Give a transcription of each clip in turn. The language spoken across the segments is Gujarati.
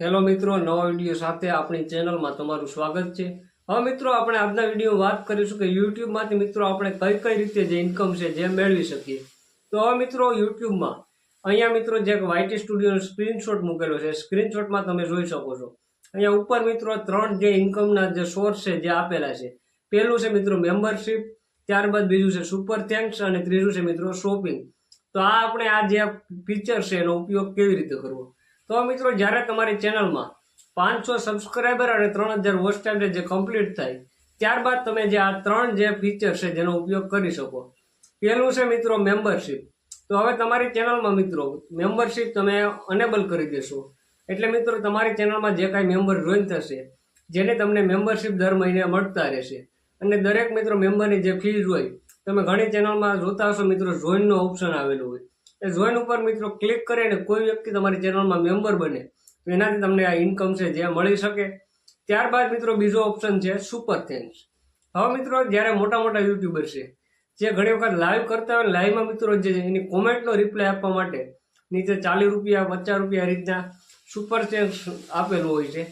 હેલો મિત્રો, નવા વીડિયો સાથે આપણી ચેનલમાં તમારું સ્વાગત છે. હવે મિત્રો, આપણે આજના વીડિયો વાત કરીશું કે યુટ્યુબમાંથી મિત્રો, આપણે કઈ કઈ રીતે જે ઇન્કમ છે જે મેળવી શકીએ. તો હવે મિત્રો, યુટ્યુબમાં અહીંયા મિત્રો જે વાયટી સ્ટુડિયોનો સ્ક્રીનશોટ મૂકેલો છે. સ્ક્રીનશોટમાં તમે જોઈ શકો છો. અહીંયા ઉપર મિત્રો ત્રણ જે ઇન્કમના જે સોર્સ છે જે આપેલા છે. પહેલું છે મિત્રો મેમ્બરશિપ ત્યારબાદ બીજું છે સુપર થેન્ક્સ અને ત્રીજું છે મિત્રો શોપિંગ તો આ આપણે આ જે ફીચર છે એનો ઉપયોગ કેવી રીતે કરવો? તો મિત્રો, જ્યારે તમારી ચેનલમાં પાંચસો સબસ્ક્રાઈબર અને ત્રણ હજાર વોચ ટાઈમ જે કમ્પ્લીટ થાય, ત્યારબાદ તમે જે આ ત્રણ જે ફીચર છે જેનો ઉપયોગ કરી શકો. પહેલું છે મિત્રો મેમ્બરશીપ તો હવે તમારી ચેનલમાં મિત્રો મેમ્બરશિપ તમે અનેબલ કરી દેશો. એટલે મિત્રો, તમારી ચેનલમાં જે કાંઈ મેમ્બર જોઈન થશે, જેને તમને મેમ્બરશિપ દર મહિને મળતા રહેશે. અને દરેક મિત્રો મેમ્બરની જે ફીઝ હોય, તમે ઘણી ચેનલમાં જોતા હશો, મિત્રો જોઈનનો ઓપ્શન આવેલું હોય. એ જોઈન ઉપર મિત્રો ક્લિક કરીને કોઈ વ્યક્તિ તમારી ચેનલમાં મેમ્બર બને, તો એનાથી તમને આ ઇન્કમ છે જે મળી શકે. ત્યારબાદ મિત્રો બીજો ઓપ્શન છે સુપર થેન્ક્સ હવે મિત્રો જ્યારે મોટા મોટા યુટ્યુબર છે, જે ઘણી વખત લાઈવ કરતા હોય લાઈવમાં મિત્રો જે એની કોમેન્ટનો રિપ્લાય આપવા માટે નીચે ચાલીસ રૂપિયા, પચાસ રૂપિયા રીતના સુપર થેન્ક્સ આપેલું હોય છે.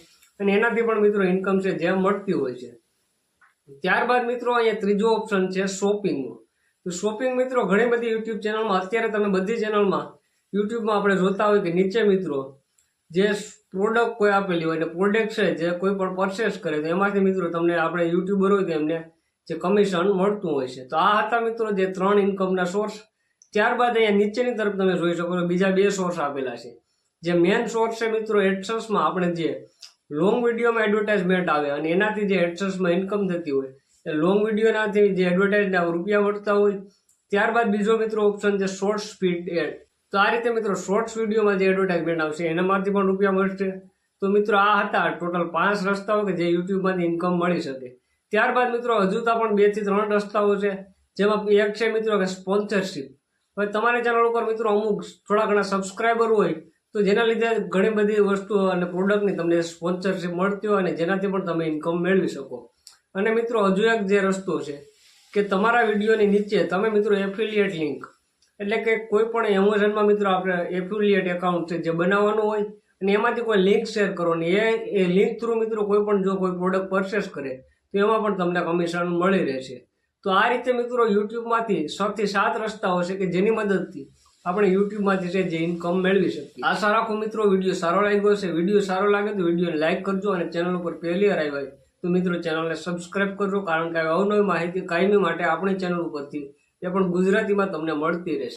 અને એનાથી પણ મિત્રો ઇન્કમ છે જે મળતી હોય છે. ત્યારબાદ મિત્રો અહીંયા ત્રીજો ઓપ્શન છે શોપિંગનો તો શોપિંગ મિત્રો, ઘણી બધી યુટ્યુબ ચેનલમાં અત્યારે તમે બધી ચેનલમાં યુટ્યુબમાં આપણે જોતા હોય કે નીચે મિત્રો, જે પ્રોડક્ટ કોઈ આપેલી હોય ને પ્રોડક્ટ છે, જે કોઈ પણ પરચેસ કરે, તો એમાંથી મિત્રો તમને આપણે યુટ્યુબર હોય તો એમને જે કમિશન મળતું હોય છે. તો આ હતા મિત્રો જે ત્રણ ઇન્કમના સોર્સ ત્યારબાદ અહીંયા નીચેની તરફ તમે જોઈ શકો છો, બીજા બે સોર્સ આપેલા છે. જે મેન સોર્સ છે મિત્રો એડસન્સમાં આપણે જે લોંગ વિડીયોમાં એડવર્ટાઇઝમેન્ટ આવે અને એનાથી જે એડસન્સમાં ઇન્કમ થતી હોય લોંગ વિડીયોનાથી જે એડવર્ટાઇઝના રૂપિયા મળતા હોય, ત્યારબાદ બીજો મિત્રો ઓપ્શન છે શોર્ટ સ્પીડ એડ તો આ રીતે મિત્રો શોર્ટ્સ વિડીયોમાં જે એડવર્ટાઇઝમેન્ટ આવશે એનામાંથી પણ રૂપિયા મળશે. તો મિત્રો આ હતા ટોટલ પાંચ રસ્તાઓ કે જે યુટ્યુબમાંથી ઇન્કમ મળી શકે. ત્યારબાદ મિત્રો હજુ તો પણ બેથી ત્રણ રસ્તાઓ છે, જેમાં એક છે મિત્રો કે સ્પોન્સરશિપ હવે તમારી ચેનલ ઉપર મિત્રો અમુક થોડા ઘણા સબસ્ક્રાઈબર હોય, તો જેના લીધે ઘણી બધી વસ્તુઓ અને પ્રોડક્ટની તમને સ્પોન્સરશિપ મળતી હોય અને જેનાથી પણ તમે ઇન્કમ મેળવી શકો. અને મિત્રો, હજુ એક જે રસ્તો છે કે તમારા વિડીયોની નીચે તમે મિત્રો એફિલિયેટ લિંક એટલે કે કોઈ પણ એમેઝોનમાં મિત્રો આપણે એફિલિયેટ એકાઉન્ટ છે જે બનાવવાનું હોય, અને એમાંથી કોઈ લિંક શેર કરો ને એ એ લિંક થ્રુ મિત્રો કોઈ પણ જો કોઈ પ્રોડક્ટ પરચેસ કરે, તો એમાં પણ તમને કમિશન મળી રહેશે. તો આ રીતે મિત્રો યુટ્યુબમાંથી સૌથી સાત રસ્તાઓ છે કે જેની મદદથી આપણે યુટ્યુબમાંથી છે જે ઇન્કમ મેળવી શકીએ. આશા રાખો મિત્રો, વીડિયો સારો લાગ્યો છે વીડિયો સારો લાગે તો વિડીયોને લાઇક કરજો અને ચેનલ ઉપર પહેલી વાર આવ્યા તો મિત્રો ચેનલને સબસ્ક્રાઇબ કરજો, કારણ કે અવનવી માહિતી કાયમી માટે આપણી ચેનલ ઉપરથી એ પણ ગુજરાતીમાં તમને મળતી રહેશે.